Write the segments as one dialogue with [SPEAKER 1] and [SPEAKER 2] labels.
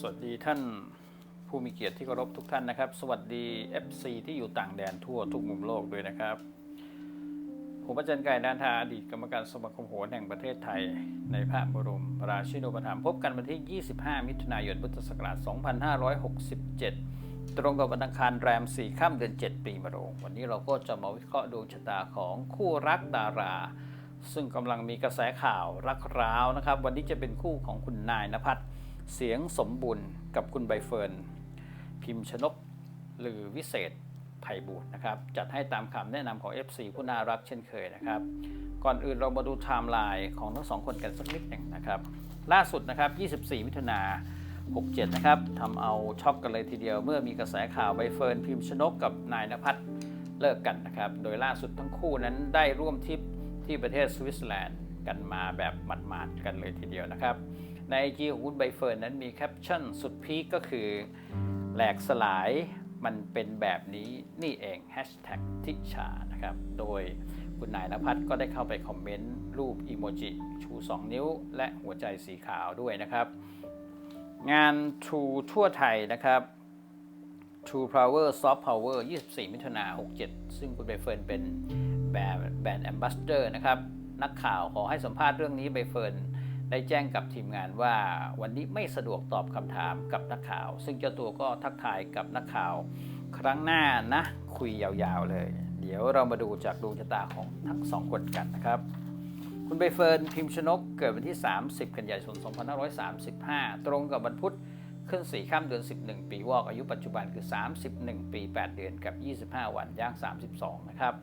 [SPEAKER 1] สวัสดีท่านผู้มีเกียรติที่เคารพทุกท่านนะครับ สวัสดี FC ที่อยู่ต่างแดนทั่วทุกมุมโลกด้วยนะครับ ผมอาจารย์ไก่นันทาอดีตกรรมการสมาคมโหรแห่งประเทศไทย ในพระบรมราชินูปถัมภ์พบกันวันที่ 25 มิถุนายนพุทธศักราช 2567 ตรงกับวันอังคารแรม4ค่ำเดือน 7 ปีมะโรง วันนี้เราก็จะมาวิเคราะห์ดวงชะตาของคู่รักดาราซึ่งกำลังมีกระแสข่าวรักร้าวนะครับ วันนี้จะเป็นคู่ของคุณนายนภัส เสียงสมบุญกับคุณใบเฟิร์น พิมพ์ชนกหรือวิเศษไพบูลย์นะครับ จัดให้ตามคำแนะนำของ FC ผู้น่ารักเช่นเคยนะครับ ก่อนอื่นเรามาดูไทม์ไลน์ของทั้งสองคนกันสักนิดหนึ่งนะครับ ล่าสุดนะครับ 24 มิถุนา67 นะครับทำเอาช็อกกันเลยทีเดียว เมื่อมีกระแสข่าวใบเฟิร์นพิมพ์ชนกกับนายนภัสเลิกกันนะครับ โดยล่าสุดทั้งคู่นั้นได้ร่วมทริปที่ประเทศสวิตเซอร์แลนด์กันมาแบบหมาดๆกันเลยทีเดียวนะครับ ในไอจีของคุณใบเฟิร์นนั้นมีแคปชั่นสุดพีคก็คือ แหลกสลายมันเป็นแบบนี้นี่เอง Hashtag ทิชานะครับ โดยคุณนายนภัสก็ได้เข้าไปคอมเมนต์รูปอีโมจิชู 2 นิ้ว และหัวใจสีขาวด้วยนะครับ งาน True ทั่วไทยนะครับ True Power Soft Power 24 มิถุนา67 ซึ่งคุณใบเฟิร์นเป็นแบนแบรนด์แอมบาสเดอร์นะครับ นักข่าวขอให้สัมภาษณ์เรื่องนี้ใบเฟิร์น ได้แจ้งกับทีมงานว่าวันนี้ไม่สะดวกตอบคำถามกับนักข่าว ซึ่งเจ้าตัวก็ทักทายกับนักข่าว ครั้งหน้านะ คุยยาวๆเลย เดี๋ยวเรามาดูจากดวงชะตาของทั้งสองคนกันนะครับ คุณใบเฟิร์นพิมพ์ชนกเกิดวันที่ 30 กันยายน 2535 ตรงกับวันพุธขึ้น4ข้ามเดือน 11 ปีวอกอายุปัจจุบันคือ 31 ปี 8 เดือนกับ 25 วันย่าง 32 นะครับ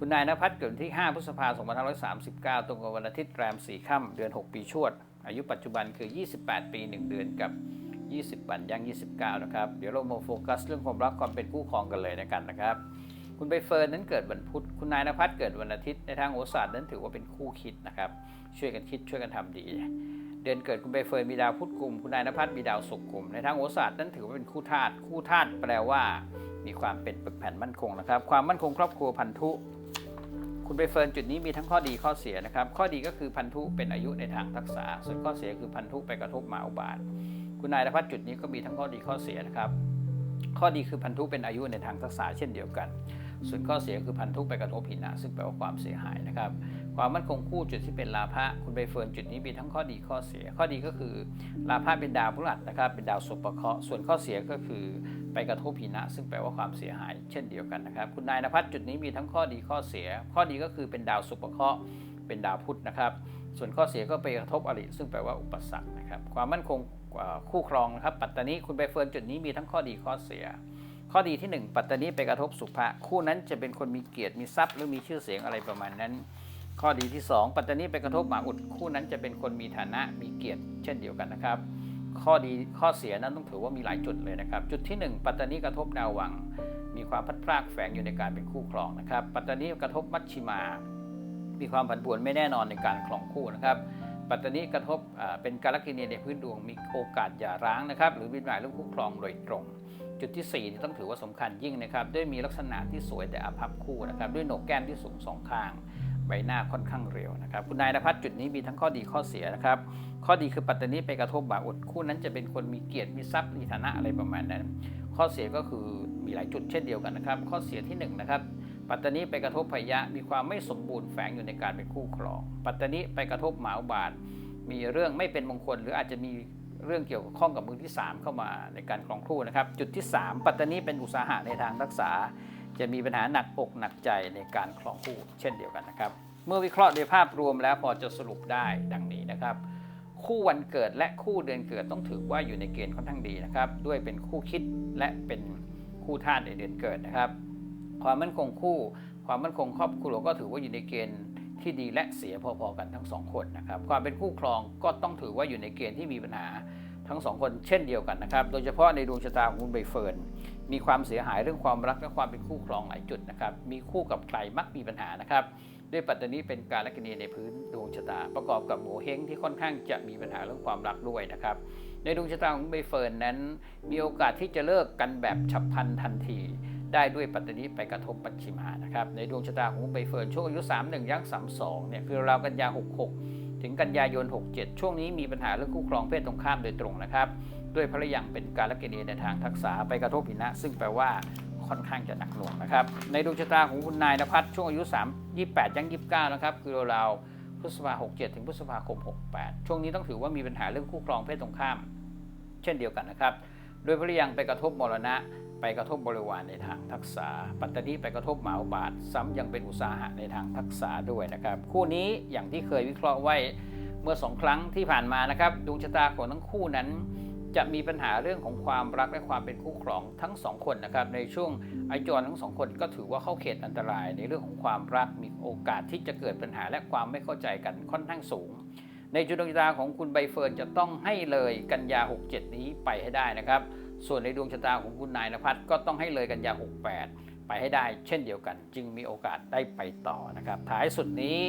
[SPEAKER 1] คุณนายนภัสเกิดที่ 5 พฤษภาคม 2539 ตรงกับวันอาทิตย์แรม 4 ค่ำ เดือน 6 ปีชวด อายุปัจจุบันคือ 28 ปี 1 เดือนกับ 20 วันย่าง 29 นะครับ เดี๋ยวเรามาโฟกัสเรื่องความรักความเป็นคู่ครองกันเลยนะกันนะครับ คุณใบเฟิร์นนั้นเกิดวันพุธ คุณนายนภัสเกิดวันอาทิตย์ ในทางโหราศาสตร์นั้นถือว่าเป็นคู่คิดนะครับ ช่วยกันคิดช่วยกันทำดี เดือนเกิดคุณใบเฟิร์นมีดาวพุธกลุ่ม คุณนายนภัสมีดาวศุกร์กลุ่ม ในทางโหราศาสตร์นั้นถือว่าเป็นคู่ธาตุ คู่ธาตุแปลว่า มีความเป็นปึกแผ่นมั่นคงนะครับ ความมั่นคงครอบครัวพันธุ คุณใบเฟิร์นจุดนี้มีทั้งข้อดีข้อเสียนะครับ ข้อดีก็คือพันธุเป็นอายุในทางทักษะ ส่วนข้อเสียคือพันธุไปกระทบหมาอุบาท คุณนายนภัสจุดนี้ก็มีทั้งข้อดีข้อเสียนะครับ ข้อดีคือพันธุเป็นอายุในทางทักษะเช่นเดียวกัน ส่วนข้อเสียคือพันธุไปกระทบหินะซึ่งแปลว่าความเสียหายนะครับ ความมั่นคงคู่จุดที่เป็นลาภะคุณใบเฟิร์นจุดนี้มีทั้งข้อดีข้อเสีย ข้อดีก็คือลาภะเป็นดาวพฤหัสนะครับ เป็นดาวสุภเคราะห์ส่วนข้อเสียก็คือ ไปกระทบหินะ ซึ่งแปลว่าความเสียหายเช่นเดียวกันนะครับคุณนายนภัสจุดนี้มีทั้งข้อดีข้อเสีย ข้อดีก็คือเป็นดาวสุภเคราะห์เป็นดาวพุธนะครับ ส่วนข้อเสียก็ไปกระทบอริซึ่งแปลว่าอุปสรรคนะครับความมั่นคงคู่ครองนะครับ ปัตตานีคุณใบเฟิร์นจุดนี้มีทั้งข้อดีข้อเสีย ข้อดีที่ 1 ปัตตานีไปกระทบสุภะคู่นั้นจะเป็นคนมีเกียรติมีทรัพย์หรือมีชื่อเสียงอะไรประมาณนั้น ข้อดีที่ 2 ปัตตานีไปกระทบหมาอุดคู่นั้นจะเป็นคนมีฐานะมีเกียรติเช่นเดียวกันนะครับ ข้อดีข้อเสียนั้นต้องถือว่ามีหลายจุดเลยนะครับ จุดที่ 1 ปัตตานีกระทบดาววัง มีความพัดพรากแฝงอยู่ในการเป็นคู่ครองนะครับ ปัตตานีกระทบมัชชิมา มีความผันผวนไม่แน่นอนในการครองคู่นะครับปัตตานีกระทบเป็นการลักกินีในพื้นดวงมีโอกาสหย่าร้างนะครับ หรือมีหมายเรื่องคู่ครองโดยตรง จุดที่ 4 นี่ต้องถือว่าสำคัญยิ่งนะครับ ด้วยมีลักษณะที่สวยแต่อภัพคู่นะครับ ด้วยโหนกแก้มที่สูงสองข้าง ใบหน้าค่อนข้างเรียวนะครับ คุณนายนภัสจุดนี้มีทั้งข้อดีข้อเสียนะครับ ข้อดีคือปัตตานีไปกระทบบาอุดคู่นั้นจะเป็นคนมีเกียรติมีทรัพย์มีฐานะอะไรประมาณนั้น ข้อเสียก็คือมีหลายจุดเช่นเดียวกันนะครับ ข้อเสียที่หนึ่งนะครับปัตตานีไปกระทบพยะมีความไม่สมบูรณ์แฝงอยู่ในการเป็นคู่ครอง ปัตตานีไปกระทบหมาบาท มีเรื่องไม่เป็นมงคล หรืออาจจะมีเรื่องเกี่ยวข้องกับมือที่ 3 เข้ามาในการครองคู่นะครับ จุดที่ 3 ปัตตานีเป็นอุตสาหะในทางรักษา จะมีปัญหาหนักอกหนักใจในการครองคู่เช่นเดียวกันนะครับ เมื่อวิเคราะห์โดยภาพรวมแล้วพอจะสรุปได้ดังนี้นะครับ คู่วันเกิดและคู่เดือนเกิดต้องถือว่าอยู่ในเกณฑ์ค่อนข้างดีนะครับ ด้วยเป็นคู่คิดและเป็นคู่ธาตุในเดือนเกิดนะครับ ความมั่นคงคู่ ความมั่นคงครอบครัวก็ถือว่าอยู่ในเกณฑ์ที่ดีและเสียพอๆกันทั้งสองคนนะครับ ความเป็นคู่ครองก็ต้องถือว่าอยู่ในเกณฑ์ที่มีปัญหาทั้งสองคนเช่นเดียวกันนะครับ โดยเฉพาะในดวงชะตาของคุณใบเฟิร์น มีความเสียหายเรื่องความรักและความเป็นคู่ครองหลายจุดนะครับ มีคู่กับใครมักมีปัญหานะครับ ด้วยปัตตานีเป็นการลักนีในพื้นดวงชะตา ประกอบกับโหเฮงที่ค่อนข้างจะมีปัญหาเรื่องความรักด้วยนะครับ ในดวงชะตาของใบเฟิร์นนั้น มีโอกาสที่จะเลิกกันแบบฉับพลันทันที ได้ด้วยปัตตานีไปกระทบปัจฉิมานะครับ ในดวงชะตาของใบเฟิร์นช่วงอายุ 31ย่าง32เนี่ยคือราวกันยา 66 ถึงกันยายน 67 ช่วงนี้มีปัญหาเรื่องคู่ครองเพศตรงข้ามโดยตรงนะครับ ด้วยพระยังเป็นการละกินีในทางทักษะไปกระทบหินะ ซึ่งแปลว่าค่อนข้างจะหนักหน่วงนะครับ ในดวงชะตาของคุณนายนภัสช่วงอายุ 3 28 ยัง 29 นะครับ คือราวๆพฤษภา67 ถึงพฤษภาคม 68 ช่วงนี้ต้องถือว่ามีปัญหาเรื่องคู่ครองเพศตรงข้าม เช่นเดียวกันนะครับ โดยพระยังไปกระทบมรณะ ไปกระทบบริวารในทางทักษะปัตตานีไปกระทบหมาบาท ซ้ำยังเป็นอุตสาหะในทางทักษะด้วยนะครับ คู่นี้อย่างที่เคยวิเคราะห์ไว้เมื่อสองครั้งที่ผ่านมานะครับดวงชะตาของทั้งคู่นั้น จะมีปัญหาเรื่องของความรักและความเป็นคู่ครองทั้งสองคนนะครับในช่วงอายุทั้งสองคนก็ถือว่าเข้าเขตอันตราย ในเรื่องของความรักมีโอกาสที่จะเกิดปัญหาและความไม่เข้าใจกันค่อนข้างสูง ในจุดดวงชะตาของคุณใบเฟิร์นจะต้องให้เลยกันยา 67 นี้ไปให้ได้นะครับ ส่วนในดวงชะตาของคุณนายนภัสก็ต้องให้เลยกันยา 68 ไปให้ได้ เช่นเดียวกัน จึงมีโอกาสได้ไปต่อนะครับท้ายสุดนี้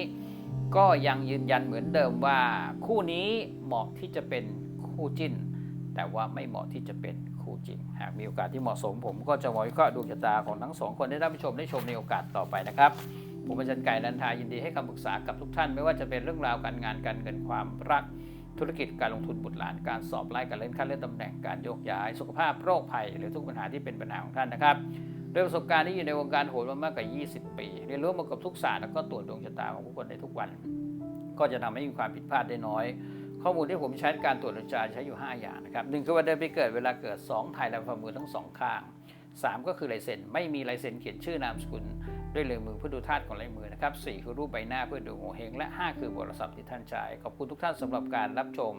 [SPEAKER 1] ก็ยังยืนยันเหมือนเดิมว่า คู่นี้เหมาะที่จะเป็นคู่จิ้น แต่ว่าไม่เหมาะที่จะเป็นคู่จริง หากมีโอกาสที่เหมาะสม ผมก็จะมาวิเคราะห์ดวงชะตาของทั้งสองคนให้ท่านผู้ชมได้ชมในโอกาสต่อไปนะครับผมอาจารย์ไก่นันทายินดีให้คำปรึกษากับทุกท่าน ไม่ว่าจะเป็นเรื่องราวการงานการเงินความรักธุรกิจการลงทุนบุตรหลานการสอบไล่การเล่นขั้นเลื่อนตำแหน่งการโยกย้าย สุขภาพโรคภัย หรือทุกปัญหาที่เป็นปัญหาของท่านนะครับโดยประสบการณ์ที่อยู่ในวงการโหนมามากกว่า 20 ปี เรียนรู้มากับทุกศาสตร์แล้วก็ตรวจดวงชะตาของผู้คนในทุกวัน ก็จะทำให้มีความผิดพลาดได้น้อย ข้อมูลที่ผมใช้การตรวจดวงชะตาใช้อยู่ 5 อย่างนะครับหนึ่งคือวันเดือนปีเกิดเวลาเกิด 2 ถ่ายลายฝ่ามือทั้งสองข้าง 3 ก็คือลายเซ็นไม่มีลายเซ็นเขียนชื่อนามสกุลด้วยลายมือเพื่อดูธาตุของลายมือนะครับ4คือรูปใบหน้าเพื่อดูโงเฮงและ 5 คือโทรศัพท์ที่ท่านใช้ขอบคุณทุกท่านสำหรับการรับชม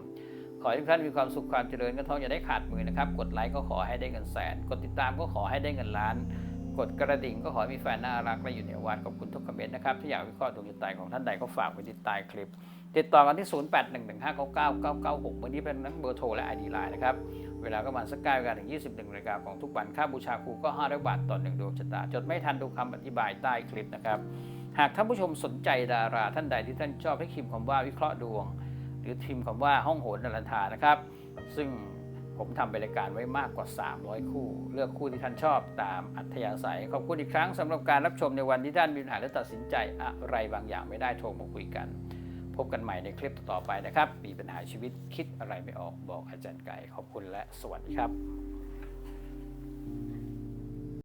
[SPEAKER 1] ขอให้ทุกท่านมีความสุขความเจริญเงินทองอย่าได้ขาดมือนะครับกดไลค์ก็ขอให้ได้เงินแสน กดติดตามก็ขอให้ได้เงินล้าน กดกระดิ่งก็ขอให้มีแฟนน่ารักและอยู่ในวัดขอบคุณทุกคอมเมนต์นะครับ ถ้าอยากวิเคราะห์ดวงจิตใจของท่านใดก็ฝากไว้ที่ใต้คลิป ติดต่อกันที่ 0811599996วันนี้เป็นทั้งเบอร์โทรและ ID ไลน์นะครับ เวลาก็ประมาณสักเก้านาฬิกาถึง 21นาฬิกาของทุกวันค่าบูชาครูก็500บาทต่อหนึ่งดวงชะตา จดไม่ทันดูคำอธิบายใต้คลิปนะครับหากท่านผู้ชมสนใจดาราท่านใดที่ท่านชอบให้คิมคำว่าวิเคราะห์ดวง หรือทีมคำว่าห้องโหนนันทานะครับ ซึ่ง ผมทำเป็นรายการไว้มากกว่า 300 คู่ เลือกคู่ที่ท่านชอบตามอัธยาศัย ขอบคุณอีกครั้งสำหรับการรับชมในวันที่ท่านมีปัญหาและตัดสินใจอะไรบางอย่างไม่ได้โทรมาคุยกัน พบกันใหม่ในคลิปต่อไปนะครับ มีปัญหาชีวิตคิดอะไรไม่ออกบอกอาจารย์ไก่ขอบคุณและสวัสดีครับ